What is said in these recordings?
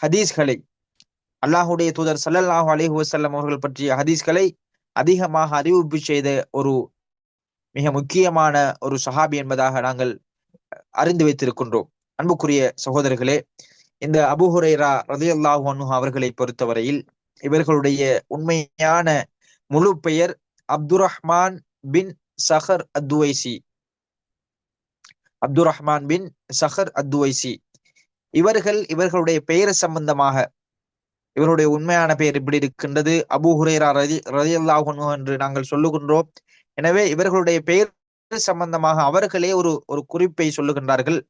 ஹதீஸ்களை அல்லாஹுடைய தூதர் சல்லல்லாஹு அலிஹு வசல்லம் அவர்கள் பற்றிய ஹதீஸ்களை அதிகமாக அறிவிப்பு செய்த ஒரு மிக முக்கியமான ஒரு சஹாபி என்பதாக நாங்கள் அறிந்து வைத்திருக்கின்றோம். அன்புக்குரிய சகோதரர்களே இந்த அபு ஹுரைரா ரலியல்லாஹு அன்ஹு அவர்களை பொறுத்தவரையில் இவர்களுடைய உண்மையான முழு பெயர் அப்துர் ரஹ்மான் பின் சஹர் அத்துவைசி. அப்துர் ரஹ்மான் பின் சஹர் அத்துவைசி. இவர்கள் இவர்களுடைய பெயர் சம்பந்தமாக இவருடைய உண்மையான பெயர் இப்படி இருக்கின்றது. அபு ஹுரேரா ரதி ரதியல்லாஹு என்று நாங்கள் சொல்லுகின்றோம். எனவே இவர்களுடைய பெயர் சம்பந்தமாக அவர்களே ஒரு ஒரு குறிப்பை சொல்லுகின்றார்கள்.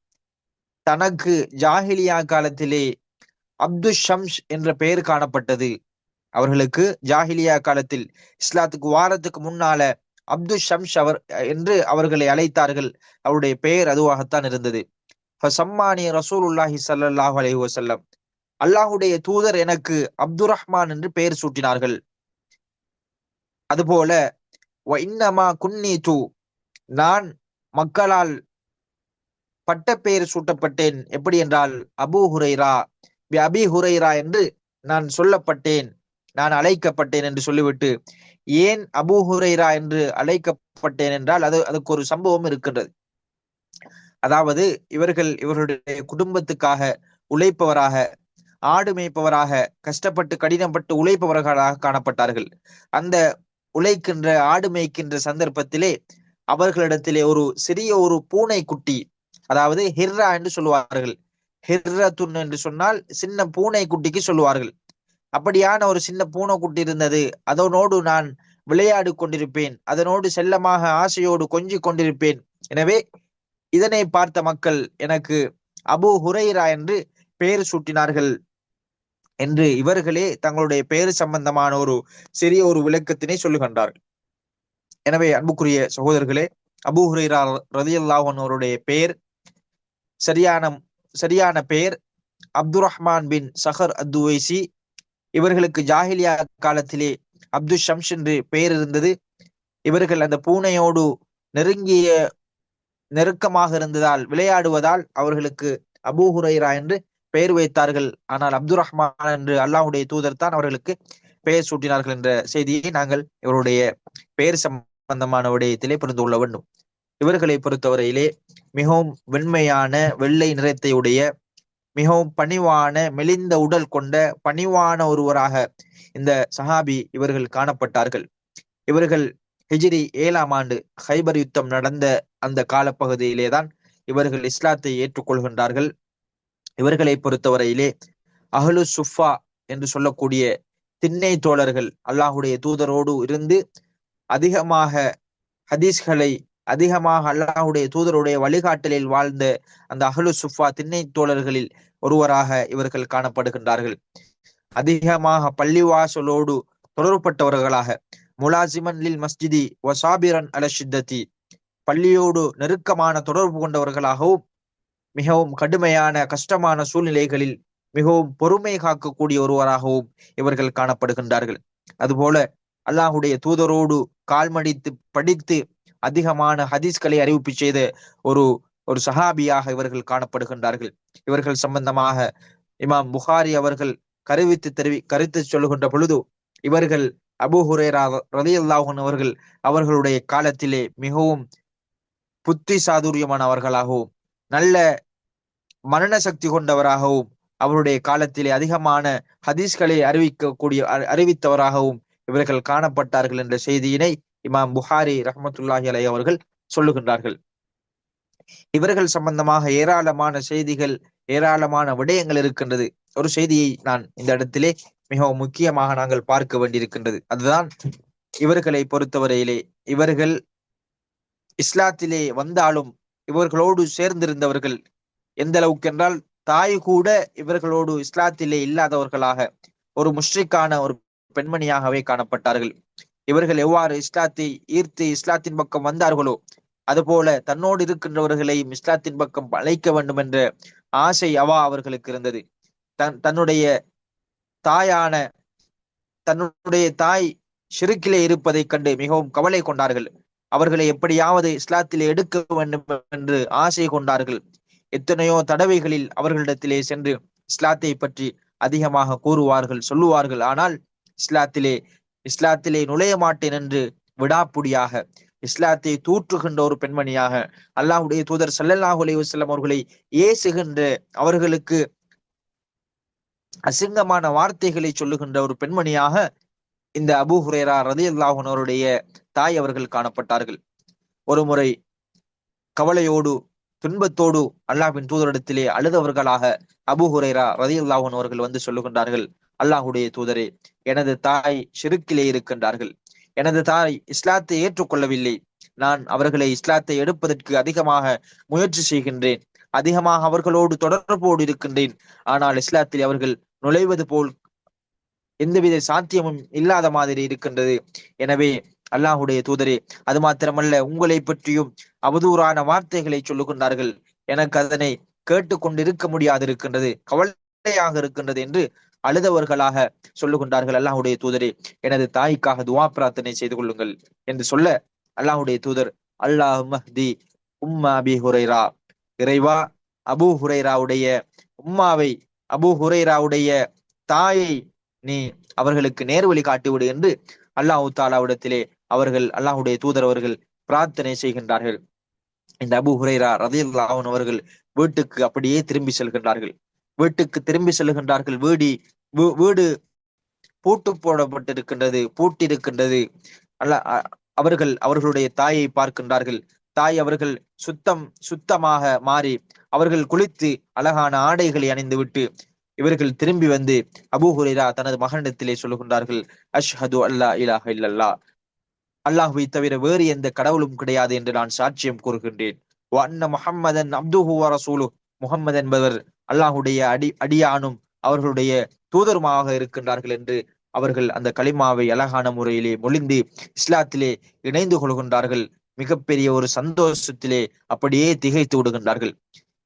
தனக்கு ஜாஹிலியா காலத்திலே அப்து ஷம்ஸ் என்ற பெயர் காணப்பட்டது. அவர்களுக்கு ஜாஹிலியா காலத்தில் இஸ்லாத்துக்கு வாரத்துக்கு முன்னால அப்து ஷம்ஸ் அவர் என்று அவர்களை அழைத்தார்கள். அவருடைய பெயர் அதுவாகத்தான் இருந்தது. சம்மானி ரசூலுல்லாஹி சல்லாஹ் அலஹி வசல்லம் அல்லாஹுடைய தூதர் எனக்கு அப்துர் ரஹ்மான் என்று பெயர் சூட்டினார்கள். அதுபோல இன்னமா குன்னி தூ நான் மக்களால் பட்ட பெயர் சூட்டப்பட்டேன். எப்படி என்றால் அபு ஹுரைரா பி அபி ஹுரைரா என்று நான் சொல்லப்பட்டேன். நான் அழைக்கப்பட்டேன் என்று சொல்லிவிட்டு ஏன் அபு ஹுரைரா என்று அழைக்கப்பட்டேன் என்றால் அது அதுக்கு ஒரு சம்பவம் இருக்கின்றது. அதாவது இவர்கள் இவர்களுடைய குடும்பத்துக்காக உழைப்பவராக ஆடு மேய்ப்பவராக கஷ்டப்பட்டு கடினப்பட்டு உழைப்பவர்களாக காணப்பட்டார்கள். அந்த உழைக்கின்ற ஆடு மேய்க்கின்ற சந்தர்ப்பத்திலே அவர்களிடத்திலே ஒரு சிறிய ஒரு பூனை குட்டி அதாவது ஹிர்ரா என்று சொல்லுவார்கள். ஹிர்ரா துன் என்று சொன்னால் சின்ன பூனை குட்டிக்கு சொல்லுவார்கள். அப்படியான ஒரு சின்ன பூனை குட்டி இருந்தது. அதனோடு நான் விளையாடு கொண்டிருப்பேன். அதனோடு செல்லமாக ஆசையோடு கொஞ்சி கொண்டிருப்பேன். எனவே இதனை பார்த்த மக்கள் எனக்கு அபு ஹுரைரா என்று பெயர் சூட்டினார்கள் என்று இவர்களே தங்களுடைய பெயர் சம்பந்தமான ஒரு சிறிய ஒரு விளக்கத்தினை சொல்லுகின்றார்கள். எனவே அன்புக்குரிய சகோதரர்களே அபு ஹுரைரா ரதியல்லாஹன் அவருடைய பெயர் சரியான சரியான பெயர் அப்துர் ரஹ்மான் பின் சஹர் அத்துவைசி. இவர்களுக்கு ஜாஹிலியா காலத்திலே அப்து ஷம்ஷ் என்று பெயர் இருந்தது. இவர்கள் அந்த பூனையோடு நெருங்கிய நெருக்கமாக இருந்ததால் விளையாடுவதால் அவர்களுக்கு அபு ஹுரைரா என்று பெயர் வைத்தார்கள். ஆனால் அப்துல் ரஹ்மான் என்று அல்லாஹுடைய தூதர் தான் அவர்களுக்கு பெயர் சூட்டினார்கள் என்ற செய்தியை நாங்கள் இவருடைய பெயர் சம்பந்தமான விடயத்திலே புரிந்து கொள்ள வேண்டும். இவர்களை பொறுத்தவரையிலே மிகவும் வெண்மையான வெள்ளை நிறத்தை உடைய மிகவும் பணிவான மெலிந்த உடல் கொண்ட பணிவான ஒருவராக இந்த சஹாபி இவர்கள் காணப்பட்டார்கள். இவர்கள் ஹிஜிரி ஏழாம் ஆண்டு ஹைபர் யுத்தம் நடந்த அந்த காலப்பகுதியிலே தான் இவர்கள் இஸ்லாத்தை ஏற்றுக்கொள்கின்றார்கள். இவர்களை பொறுத்தவரையிலே அஹ்லு சுஃபா என்று சொல்லக்கூடிய திண்ணை தோழர்கள் அல்லாஹுடைய தூதரோடு இருந்து அதிகமாக ஹதீஸ்களை அதிகமாக அல்லாஹுடைய தூதருடைய வழிகாட்டலில் வாழ்ந்த அந்த அஹ்லு சுஃபா திண்ணை தோழர்களில் ஒருவராக இவர்கள் காணப்படுகின்றார்கள். அதிகமாக பள்ளிவாசலோடு தொடர்பட்டவர்களாக முலாசிமன் லில் மஸ்ஜிதி வசாபிரன் அல ஷித்ததி பள்ளியோடு நெருக்கமான தொடர்பு கொண்டவர்களாகவும் மிகவும் கடுமையான கஷ்டமான சூழ்நிலைகளில் மிகவும் பொறுமை காக்கக்கூடிய ஒருவராகவும் இவர்கள் காணப்படுகின்றார்கள். அதுபோல அல்லாஹுடைய தூதரோடு கால்மடித்து படித்து அதிகமான ஹதீஸ்களை அறிவிப்பு செய்த ஒரு ஒரு சஹாபியாக இவர்கள் காணப்படுகின்றார்கள். இவர்கள் சம்பந்தமாக இமாம் புகாரி அவர்கள் கருவித்து தெரிவி கருத்து சொல்லுகின்ற பொழுது இவர்கள் அபு ஹுரேரா ரதி அல்லாஹன் அவர்கள் அவர்களுடைய காலத்திலே மிகவும் புத்தி சாதுரியமானவர்களாகவும் நல்ல மரண சக்தி கொண்டவராகவும் அவருடைய காலத்திலே அதிகமான ஹதீஸ்களை அறிவிக்கக்கூடிய அறிவித்தவராகவும் இவர்கள் காணப்பட்டார்கள் என்ற செய்தியினை இமாம் புகாரி ரஹமத்துல்லாஹி அலை அவர்கள் சொல்லுகின்றார்கள். இவர்கள் சம்பந்தமாக ஏராளமான செய்திகள் ஏராளமான விடயங்கள் இருக்கின்றது. ஒரு செய்தியை நான் இந்த இடத்திலே மிகவும் முக்கியமாக நாங்கள் பார்க்க வேண்டியிருக்கின்றது. அதுதான் இவர்களை பொறுத்தவரையிலே இவர்கள் இஸ்லாத்திலே வந்தாலும் இவர்களோடு சேர்ந்திருந்தவர்கள் எந்த அளவுக்கு என்றால் தாய் கூட இவர்களோடு இஸ்லாத்திலே இல்லாதவர்களாக ஒரு முஷ்ரிக்கான ஒரு பெண்மணியாகவே காணப்பட்டார்கள். இவர்கள் எவ்வாறு இஸ்லாத்தை ஈர்த்து இஸ்லாத்தின் பக்கம் வந்தார்களோ அதுபோல தன்னோடு இருக்கின்றவர்களையும் இஸ்லாத்தின் பக்கம் அழைக்க வேண்டும் என்ற ஆசை அவா அவர்களுக்கு இருந்தது. தன் தன்னுடைய தாயான தன்னுடைய தாய் ஷிருக்கிலே இருப்பதைக் கண்டு மிகவும் கவலை கொண்டார்கள். அவர்களை எப்படியாவது இஸ்லாத்திலே எடுக்க வேண்டும் என்று ஆசை கொண்டார்கள். எத்தனையோ தடவைகளில் அவர்களிடத்திலே சென்று இஸ்லாத்தை பற்றி அதிகமாக கூறுவார்கள் சொல்லுவார்கள். ஆனால் இஸ்லாத்திலே இஸ்லாத்திலே நுழைய மாட்டேன் என்று விடாப்புடியாக இஸ்லாத்தை தூற்றுகின்ற ஒரு பெண்மணியாக அல்லாஹுடைய தூதர் சல்லல்லாஹு அலைஹி வஸல்லம் அவர்களை ஏசுகின்ற அவர்களுக்கு அசிங்கமான வார்த்தைகளை சொல்லுகின்ற ஒரு பெண்மணியாக இந்த அபு ஹுரேரா ரதி அவருடைய தாய் அவர்கள் காணப்பட்டார்கள். ஒரு முறை கவலையோடு துன்பத்தோடு அல்லாஹ்வின் தூதரிடத்திலே அழுதவர்களாக அபு ஹுரேரா ரதி அவர்கள் வந்து சொல்லுகின்றார்கள் அல்லாஹுடைய தூதரே எனது தாய் செருக்கிலே இருக்கின்றார்கள். எனது தாய் இஸ்லாத்தை ஏற்றுக்கொள்ளவில்லை. நான் அவர்களை இஸ்லாத்தை எடுப்பதற்கு அதிகமாக முயற்சி செய்கின்றேன். அதிகமாக அவர்களோடு தொடர்போடு இருக்கின்றேன். ஆனால் இஸ்லாத்தில் அவர்கள் நுழைவது போல் எந்தவித சாத்தியமும் இல்லாத மாதிரி இருக்கின்றது. எனவே அல்லாஹுடைய தூதரே அது மாத்திரமல்ல உங்களை பற்றியும் அவதூறான வார்த்தைகளை சொல்லுகின்றார்கள். எனக்கு அதனை கேட்டுக்கொண்டிருக்க முடியாது இருக்கின்றது கவலையாக இருக்கின்றது என்று அழுதவர்களாக சொல்லுகின்றார்கள் அல்லாஹுடைய தூதரே. எனது தாய்க்காக துவா பிரார்த்தனை செய்து கொள்ளுங்கள் என்று சொல்ல அல்லாஹுடைய தூதர் அல்லாஹ் மஹ்தி உம்மா அபி ஹுரைரா. இறைவா அபு ஹுரைராவுடைய உம்மாவை அபு ஹுரைராவுடைய தாயை நீ அவர்களுக்கு நேர்வழி காட்டிவிடு என்று அல்லாஹு தாலாவிடத்திலே அவர்கள் அல்லாஹுடைய தூதர் அவர்கள் பிரார்த்தனை செய்கின்றார்கள். இந்த அபு ஹுரைரா ரதியுல்லாஹன் அவர்கள் வீட்டுக்கு அப்படியே திரும்பி செல்கின்றார்கள். வீட்டுக்கு திரும்பி செல்கின்றார்கள். வீடி வீடு பூட்டு போடப்பட்டிருக்கின்றது பூட்டிருக்கின்றது. அல்ல அவர்கள் அவர்களுடைய தாயை பார்க்கின்றார்கள். தாய் அவர்கள் சுத்தம் சுத்தமாக மாறி அவர்கள் குளித்து அழகான ஆடைகளை அணிந்து விட்டு இவர்கள் திரும்பி வந்து அபு ஹுரைரா தனது மகனிடத்திலே சொல்லுகின்றார்கள் அஷ்ஹது அல்லா இலாஹ இல்லல்லா அல்லாஹுவை தவிர வேறு எந்த கடவுளும் கிடையாது என்று நான் சாட்சியம் கூறுகின்றேன். அன்ன முஹம்மதன் அப்துஹு ரசூலு முகம்மது என்பவர் அல்லாஹுடைய அடி அடியானும் அவர்களுடைய தூதருமாக இருக்கின்றார்கள் என்று அவர்கள் அந்த களிமாவை அழகான முறையிலே மொழிந்து இஸ்லாத்திலே இணைந்து கொள்கின்றார்கள். மிகப்பெரிய ஒரு சந்தோஷத்திலே அப்படியே திகைத்து விடுகின்றார்கள்.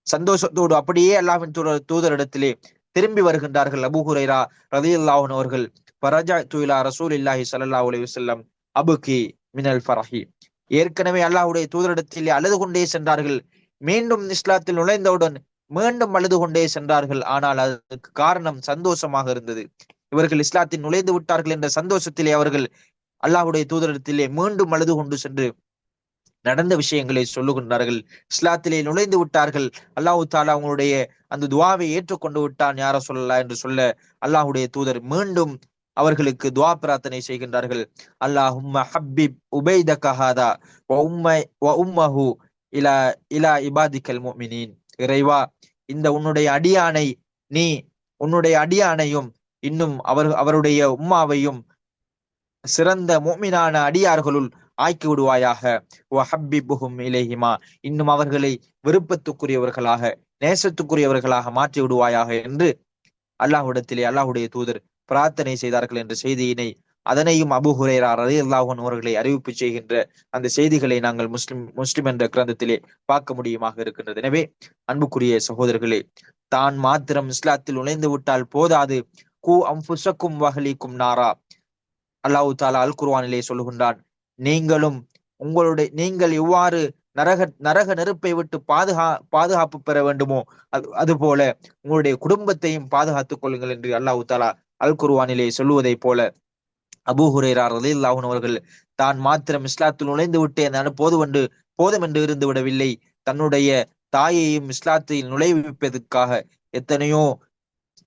சந்தோஷத்தோடு அப்படியே அல்லாஹின் தூதர் தூதரிடத்திலே திரும்பி வருகின்றார்கள். அபு ஹுரைரா ரதி அல்லாஹன் அவர்கள் பரஜா துயிலா ரசூல் இல்லாஹி சல்லா அலி வல்லம் அபுகி மினல் ஃபரஹி. ஏற்கனவே அல்லாஹுடைய தூதரிடத்திலே அழுது கொண்டே சென்றார்கள். மீண்டும் இஸ்லாத்தில் நுழைந்தவுடன் மீண்டும் அழுது கொண்டே சென்றார்கள். ஆனால் அதற்கு காரணம் சந்தோஷமாக இருந்தது. இவர்கள் இஸ்லாத்தில் நுழைந்து விட்டார்கள் என்ற சந்தோஷத்திலே அவர்கள் அல்லாஹுடைய தூதரிடத்திலே மீண்டும் அழுது கொண்டு சென்று நடந்த விஷயங்களை சொல்லுகின்றார்கள். இஸ்லாத்திலே நுழைந்து விட்டார்கள். அல்லாஹு தாலா அவங்களுடைய அந்த துவாவை ஏற்றுக்கொண்டு விட்டான். யார சொல்லலாம் என்று சொல்ல அல்லாஹுடைய தூதர் மீண்டும் அவர்களுக்கு துவா பிரார்த்தனை செய்கின்றார்கள். அல்லாஹும்ம ஹப்பிப் உபைத கஹாதா உம்மஹு இலா இலா இபாதிக்கல் மோமினின் இறைவா இந்த உன்னுடைய அடியானை நீ உன்னுடைய அடியானையும் இன்னும் அவர் அவருடைய உம்மாவையும் சிறந்த மோமினான அடியார்களுள் ஆக்கி விடுவாயாக. இலேஹிமா. இன்னும் அவர்களை விருப்பத்துக்குரியவர்களாக நேசத்துக்குரியவர்களாக மாற்றி விடுவாயாக என்று அல்லாஹ்விடத்திலே அல்லாஹுடைய தூதர் பிரார்த்தனை செய்தார்கள் என்ற செய்தியினை அதனையும் அபு ஹுரேரா ரதி அல்லாஹன் அவர்களை அறிவிப்பு செய்கின்ற அந்த செய்திகளை நாங்கள் முஸ்லிம் முஸ்லிம் என்ற கிரந்தத்திலே பார்க்க முடியுமாக இருக்கின்றது. எனவே அன்புக்குரிய சகோதரர்களே தான் மாத்திரம் இஸ்லாத்தில் நுழைந்து விட்டால் போதாது. கு அம்புசக்கும் வகலிக்கும் நாரா. அல்லாஹு தாலா அல் குர்வானிலே சொல்லுகின்றான் நீங்களும் உங்களுடைய நீங்கள் இவ்வாறு நரக நரக நெருப்பை விட்டு பாதுகா பாதுகாப்பு பெற வேண்டுமோ? அது அதுபோல உங்களுடைய குடும்பத்தையும் பாதுகாத்துக் கொள்ளுங்கள் என்று அல்லாஹு தாலா அல் குர்வானிலே சொல்லுவதை போல அபு ஹுரேரா ரலில்லாஹன் அவர்கள் தான் மாத்திரம் இஸ்லாத்தில் நுழைந்து விட்டேன் போது வந்து போதும் என்று இருந்து விடவில்லை. தன்னுடைய தாயையும் இஸ்லாத்தில் நுழைவிப்பதற்காக எத்தனையோ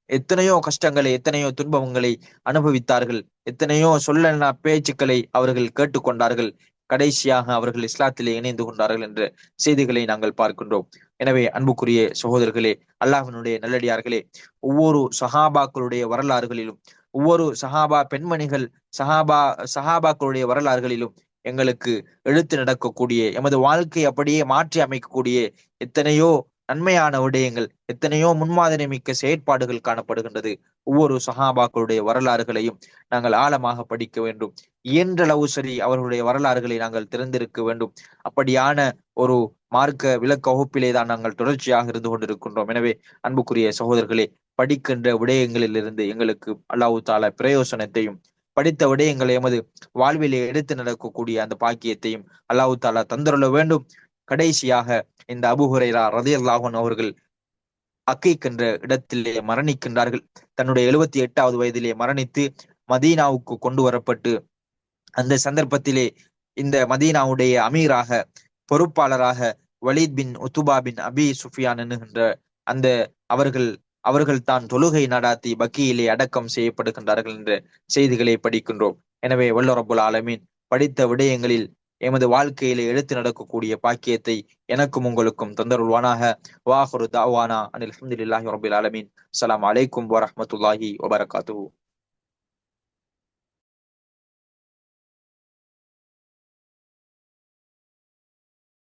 எத்தனையோ கஷ்டங்களை எத்தனையோ துன்பங்களை அனுபவித்தார்கள். எத்தனையோ சொல்ல பேச்சுக்களை அவர்கள் கேட்டுக்கொண்டார்கள். கடைசியாக அவர்கள் இஸ்லாத்திலே இணைந்து கொண்டார்கள் என்ற செய்திகளை நாங்கள் பார்க்கின்றோம். எனவே அன்புக்குரிய சகோதரர்களே அல்லாஹினுடைய நல்லடியார்களே ஒவ்வொரு சஹாபாக்களுடைய வரலாறுகளிலும் ஒவ்வொரு சஹாபா பெண்மணிகள் சஹாபா சஹாபாக்களுடைய வரலாறுகளிலும் எங்களுக்கு எழுத்து நடக்கக்கூடிய எமது வாழ்க்கை அப்படியே மாற்றி அமைக்கக்கூடிய எத்தனையோ நன்மையான விடயங்கள் எத்தனையோ முன்மாதிரி மிக்க செயற்பாடுகள் காணப்படுகின்றது. ஒவ்வொரு சஹாபாக்களுடைய வரலாறுகளையும் நாங்கள் ஆழமாக படிக்க வேண்டும். இயன்றளவு சரி அவர்களுடைய வரலாறுகளை நாங்கள் திறந்திருக்க வேண்டும். அப்படியான ஒரு மார்க்க விளக்க வகுப்பிலே தான் நாங்கள் தொடர்ச்சியாக இருந்து கொண்டிருக்கின்றோம். எனவே அன்புக்குரிய சகோதரர்களே படிக்கின்ற விடயங்களில் இருந்து எங்களுக்கு அல்லாஹு தால பிரயோசனத்தையும் படித்த விடயங்களை எமது வாழ்விலே எடுத்து நடக்கக்கூடிய அந்த பாக்கியத்தையும் அல்லாஹு தாலா தந்துள்ள வேண்டும். கடைசியாக இந்த அபுஹுரைரா ரதி அல்லாஹன் அவர்கள் அக்கைக்கின்ற இடத்திலே மரணிக்கின்றார்கள். தன்னுடைய எழுபத்தி எட்டாவது வயதிலே மரணித்து மதீனாவுக்கு கொண்டு வரப்பட்டு அந்த சந்தர்ப்பத்திலே இந்த மதீனாவுடைய அமீராக பொறுப்பாளராக Walid bin Utbah bin Abi Sufyan என்கின்ற அந்த அவர்கள் அவர்கள் தான் தொழுகை நடாத்தி பக்கியிலே அடக்கம் செய்யப்படுகின்றார்கள் என்ற செய்திகளை படிக்கின்றோம். எனவே வல்லரபுல் ஆலமீன் படித்த விடயங்களில் எமது வாழ்க்கையில எடுத்து நடக்கக்கூடிய பாக்கியத்தை எனக்கும் உங்களுக்கும் தந்தருள்வானாக. வாஹரு தாவானா அனில் அஹமதுல்லாஹி ரபில் ஆலமீன். அஸ்ஸலாமு அலைக்கும் வரமத்துல்லாஹி வபரகாத்து